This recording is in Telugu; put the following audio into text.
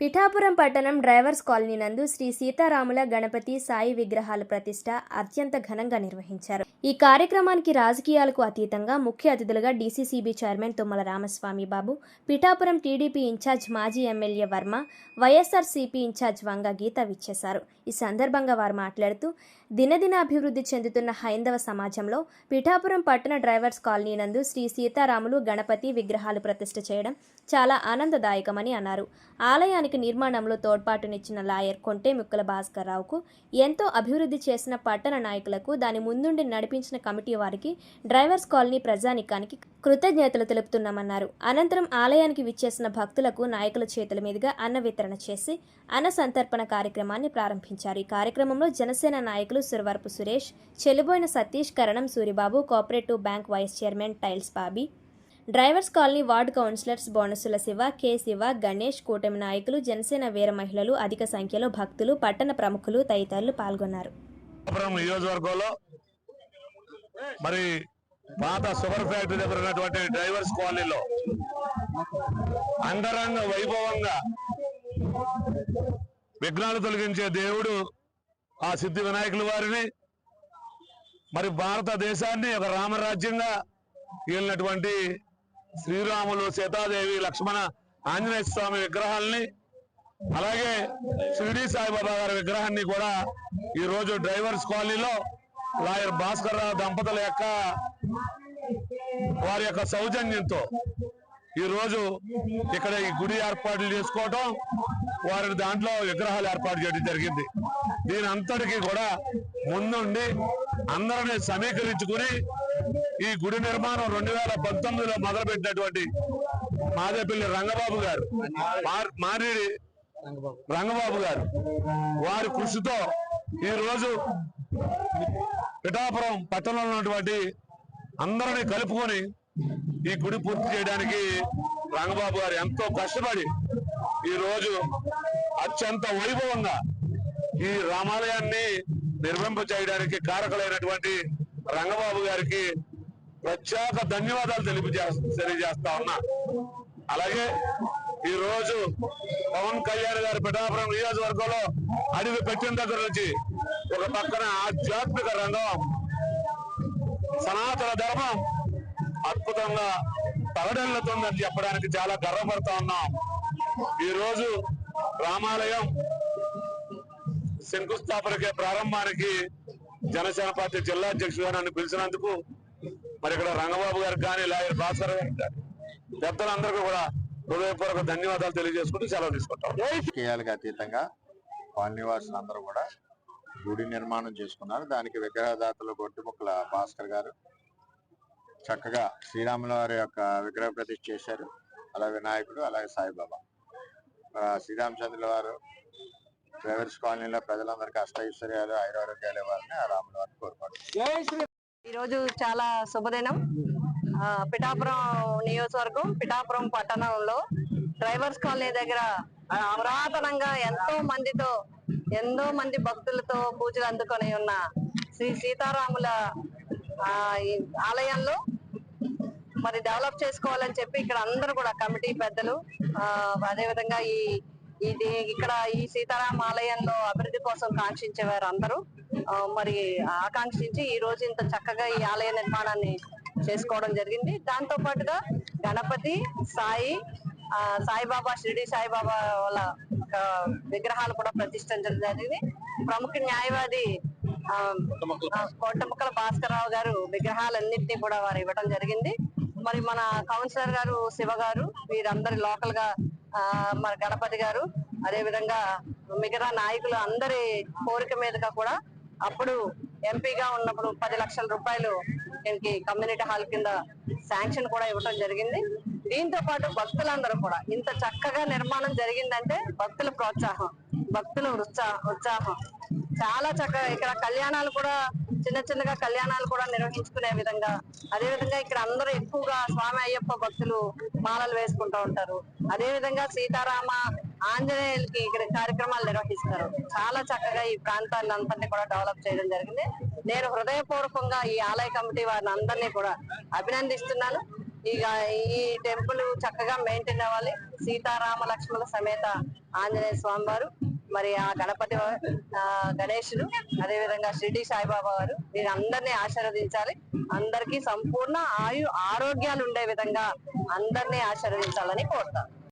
పిఠాపురం పట్టణం డ్రైవర్స్ కాలనీ నందు శ్రీ సీతారాముల గణపతి సాయి విగ్రహాల ప్రతిష్ట అత్యంత ఘనంగా నిర్వహించారు. ఈ కార్యక్రమానికి రాజకీయాలకు అతీతంగా ముఖ్య అతిథులుగా DCCB chairman Tummala Ramaswamy Babu Pithapuram TDP incharge మాజీ MLA Varma YSRCP incharge Vanga Geetha విచ్చేశారు. ఈ సందర్భంగా వారు మాట్లాడుతూ దినదిన అభివృద్ధి చెందుతున్న హైందవ సమాజంలో పిఠాపురం పట్టణ డ్రైవర్స్ కాలనీ నందు శ్రీ సీతారాములు గణపతి విగ్రహాలు ప్రతిష్ట చేయడం చాలా ఆనందదాయకమని అన్నారు. ఆలయానికి నిర్మాణంలో తోడ్పాటునిచ్చిన లాయర్ కొంటే ముక్కల భాస్కర్ రావుకు ఎంతో అభివృద్ధి చేసిన పట్టణ నాయకులకు దాని ముందుండి నడిపించిన కమిటీ వారికి డ్రైవర్స్ కాలనీ ప్రజానికానికి కృతజ్ఞతలు తెలుపుతున్నామన్నారు. అనంతరం ఆలయానికి విచ్చేసిన భక్తులకు నాయకుల చేతుల మీదుగా అన్న వితరణ చేసి అన్న సంతర్పణ కార్యక్రమాన్ని ప్రారంభించారు. ఈ కార్యక్రమంలో జనసేన నాయకులు Suravarapu Suresh Chelluboina Satish Karanam Suribabu cooperative bank vice chairman tiles Bobby drivers colony ward councillors Bonasula Siva K Siva Ganesh కూటమి నాయకులు జనసేన వీర మహిళలు అధిక సంఖ్యలో భక్తులు పట్టణ ప్రముఖులు తదితరులు పాల్గొన్నారు. నియోజకవర్గంలో మరి పాత సుగర్ ఫ్యాక్టరీ దగ్గర ఉన్నటువంటి డ్రైవర్స్ కాలనీలో అంగరంగ వైభవంగా విఘ్నాలు తొలగించే దేవుడు ఆ సిద్ధి వినాయకుల వారిని మరి భారతదేశాన్ని ఒక రామరాజ్యంగా ఏలినటువంటి శ్రీరాములు సీతాదేవి లక్ష్మణ ఆంజనేయ స్వామి విగ్రహాల్ని అలాగే షిరిడి సాయిబాబా గారి విగ్రహాన్ని కూడా ఈ రోజు డ్రైవర్స్ కాలనీలో లాయర్ భాస్కర్ రావు దంపతుల యొక్క వారి యొక్క సౌజన్యంతో ఈ రోజు ఇక్కడ ఈ గుడి ఏర్పాట్లు చేసుకోవటం వారి దాంట్లో విగ్రహాలు ఏర్పాటు చేయడం జరిగింది. దీని అంతటికీ కూడా ముందుండి అందరిని సమీకరించుకుని ఈ గుడి నిర్మాణం రెండు వేల పంతొమ్మిదిలో మొదలుపెట్టినటువంటి మాదేపల్లి రంగబాబు గారు మార్- మారేడి రంగబాబు గారు వారి కృషితో ఈ రోజు పిఠాపురం పట్టణంలో ఉన్నటువంటి అందరినీ కలుపుకొని ఈ గుడి పూర్తి చేయడానికి రంగబాబు గారు ఎంతో కష్టపడి ఈ రోజు అత్యంత వైభవంగా ఈ రామాలయాన్ని నిర్మింప చేయడానికి కారకులైనటువంటి రంగబాబు గారికి ప్రత్యేక ధన్యవాదాలు తెలిపజే తెలియజేస్తా ఉన్నా. అలాగే ఈ రోజు పవన్ కళ్యాణ్ గారి పిఠాపురం నియోజకవర్గంలో అడివి పెట్టిన దగ్గర నుంచి ఒక పక్కన ఆధ్యాత్మిక రంగం సనాతన ధర్మం అద్భుతంగా తలడెళ్ళుతుందని చెప్పడానికి చాలా గర్వపడతా ఉన్నాం. ఈ రోజు రామాలయం శంకుస్థాపనకి ప్రారంభానికి జనసేన పార్టీ జిల్లా అధ్యక్షుడు నన్ను పిలిచినందుకు మరి ఇక్కడ రంగబాబు గారికి కానీ లాయర్ భాస్కర్ గారికి కానీ పెద్దలందరికీ కూడా హృదయపూర్వక ధన్యవాదాలు తెలియజేసుకుంటూ సెలవు తీసుకుంటాం. రాజకీయాలకు అతీతంగా కాలనీవాసులు అందరూ కూడా గుడి నిర్మాణం చేసుకున్నారు. దానికి విగ్రహదాతలు గొడ్డుముక్కల భాస్కర్ గారు చక్కగా శ్రీరాముల వారి యొక్క విగ్రహ ప్రతిష్ఠ చేశారు. అలా వినాయకుడు అలాగే సాయిబాబా. శ్రీరామచంద్రుల వారు డ్రైవర్స్ కాలనీలో ప్రజలందరికీ అష్టైశ్వర్యాలు ఐరోగ్యాలు ఇవ్వాలని ఆ రాముల వారిని కోరుకుంటున్నారు ఈరోజు చాలా శుభదినం. ఆ, పిఠాపురం నియోజకవర్గం పిఠాపురం పట్టణంలో డ్రైవర్స్ కాలనీ దగ్గర పురాతనంగా ఎంతో మందితో ఎంతో మంది భక్తులతో పూజలు అందుకొని ఉన్న శ్రీ సీతారాముల ఆ, ఈ ఆలయంలో మరి డెవలప్ చేసుకోవాలని చెప్పి ఇక్కడ అందరూ కూడా కమిటీ పెద్దలు అదేవిధంగా ఈ ఇది ఇక్కడ ఈ సీతారామ ఆలయంలో అభివృద్ధి కోసం కాంక్షించేవారు అందరూ. మరి ఆకాంక్షించి ఈ రోజు ఇంత చక్కగా ఈ ఆలయ నిర్మాణాన్ని చేసుకోవడం జరిగింది. దాంతో పాటుగా గణపతి సాయి ఆ, సాయిబాబా షిరిడి సాయిబాబా వాళ్ళ విగ్రహాలు కూడా ప్రతిష్ఠించడం జరిగింది. ప్రముఖ న్యాయవాది ఆ, కోటముక్కల భాస్కరరావు గారు విగ్రహాలన్నింటినీ కూడా వారు ఇవ్వడం జరిగింది. మరి మన కౌన్సిలర్ గారు శివ గారు వీరందరి లోకల్గా ఆ, మన గణపతి గారు అదే విధంగా మిగతా నాయకులు అందరి కోరిక మీదుగా కూడా అప్పుడు ఎంపీగా ఉన్నప్పుడు పది లక్షల రూపాయలు దీనికి కమ్యూనిటీ హాల్ కింద శాంక్షన్ కూడా ఇవ్వడం జరిగింది. దీంతో పాటు భక్తులందరూ కూడా ఇంత చక్కగా నిర్మాణం జరిగిందంటే భక్తుల ప్రోత్సాహం భక్తుల ఉత్సాహం ఉత్సాహం. చాలా చక్కగా ఇక్కడ కళ్యాణాలు కూడా చిన్న చిన్నగా కళ్యాణాలు కూడా నిర్వహించుకునే విధంగా అదే విధంగా ఇక్కడ అందరూ ఎక్కువగా స్వామి అయ్యప్ప భక్తులు మాలలు వేసుకుంటూ ఉంటారు. అదే విధంగా సీతారామ ఆంజనేయులకి ఇక్కడ కార్యక్రమాలు నిర్వహిస్తారు. చాలా చక్కగా ఈ ప్రాంతాన్ని అంతటినీ కూడా డెవలప్ చేయడం జరిగింది. నేను హృదయపూర్వకంగా ఈ ఆలయ కమిటీ వారిని అందరినీ కూడా అభినందిస్తున్నాను. ఇక ఈ టెంపుల్ చక్కగా మెయింటైన్ అవ్వాలి. సీతారామ లక్ష్మణ సమేత ఆంజనేయ స్వామి వారు మరి ఆ గణపతి ఆ గణేశుడు అదే విధంగా షిరిడి సాయిబాబా వారు వీరందరినీ ఆశీర్వదించాలి. అందరికీ సంపూర్ణ ఆయు ఆరోగ్యాలు ఉండే విధంగా అందరినీ ఆశీర్వదించాలని కోరుతాను.